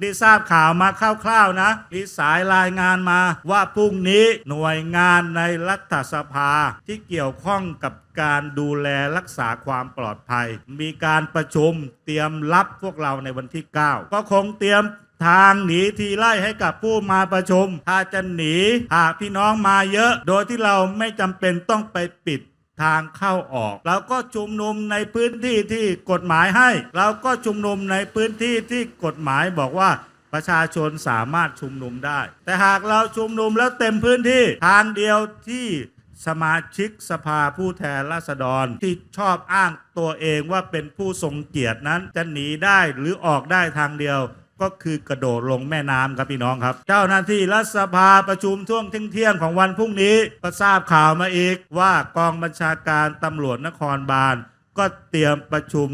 ได้ทราบข่าวมาคร่าวๆนะ มีสายรายงานมาว่าพรุ่งนี้หน่วยงานในรัฐสภาที่เกี่ยวข้องกับการดูแลรักษาความปลอดภัย มีการประชุมเตรียมรับพวกเราในวันที่ 9 ก็คงเตรียมทางหนีทีไล่ให้กับผู้มาประชุม ถ้าจะหนีหากพี่น้องมาเยอะ โดยที่เราไม่จำเป็นต้องไปปิด ทางเข้าออก เราก็ชุมนุมในพื้นที่ที่กฎหมายให้ เราก็ชุมนุมในพื้นที่ที่กฎหมายบอกว่าประชาชนสามารถชุมนุมได้ แต่หากเราชุมนุมแล้วเต็มพื้นที่ทางเดียวที่สมาชิกสภาผู้แทนราษฎรที่ชอบอ้างตัวเองว่าเป็นผู้ทรงเกียรตินั้นจะหนีได้หรือออกได้ทางเดียว ก็คือกระโดดลงแม่น้ำครับพี่น้องครับ เจ้าหน้าที่รัฐสภาประชุมช่วงเที่ยงของวันพรุ่งนี้ก็ทราบข่าวมาอีกว่ากองบัญชาการตำรวจนครบาลก็เตรียมประชุม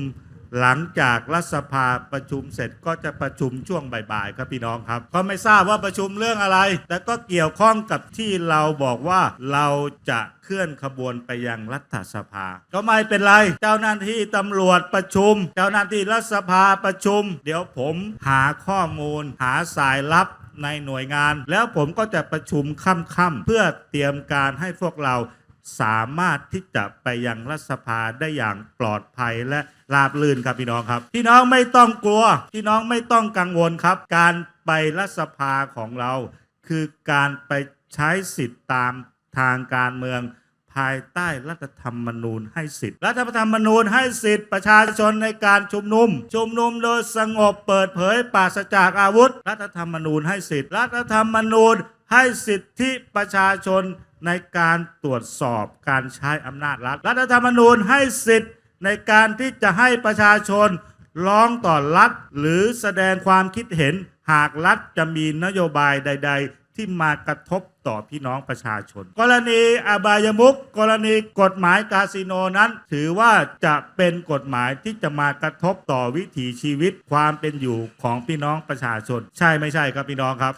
หลังจากรัฐสภาประชุมเสร็จก็จะประชุมช่วงบ่ายๆครับพี่น้องครับก็ไม่ทราบว่าประชุมเรื่องอะไร แต่ก็เกี่ยวข้องกับที่เราบอกว่าเราจะเคลื่อนขบวนไปยังรัฐสภา ก็ไม่เป็นไร เจ้าหน้าที่ตำรวจประชุม เจ้าหน้าที่รัฐสภาประชุม เดี๋ยวผมหาข้อมูล หาสายลับในหน่วยงาน แล้วผมก็จะประชุมค่ำๆเพื่อเตรียมการให้พวกเรา สามารถที่จะไปยังรัฐสภาได้อย่างปลอดภัยและราบรื่นครับพี่น้องครับ พี่น้องไม่ต้องกลัว พี่น้องไม่ต้องกังวลครับ การไปรัฐสภาของเรา คือการไปใช้สิทธิ์ตามทางการเมือง ภายใต้รัฐธรรมนูญให้สิทธิ์รัฐธรรมนูญให้สิทธิ์ประชาชนในการชุมนุม ชุมนุมโดยสงบเปิดเผยปราศจากอาวุธ รัฐธรรมนูญให้สิทธิ์รัฐธรรมนูญให้สิทธิประชาชน ในการตรวจสอบการใช้อำนาจรัฐ รัฐธรรมนูญให้สิทธิ์ในการที่จะให้ประชาชนร้องต่อรัฐ หรือแสดงความคิดเห็นหากรัฐจะมีนโยบายใด ๆ ที่มากระทบต่อพี่น้องประชาชน กรณีอบายมุกกรณีกฎหมายคาสิโนนั้น ถือว่าจะเป็นกฎหมายที่จะมากระทบต่อวิถีชีวิตความเป็นอยู่ของพี่น้องประชาชน ใช่ไม่ใช่ครับพี่น้องครับ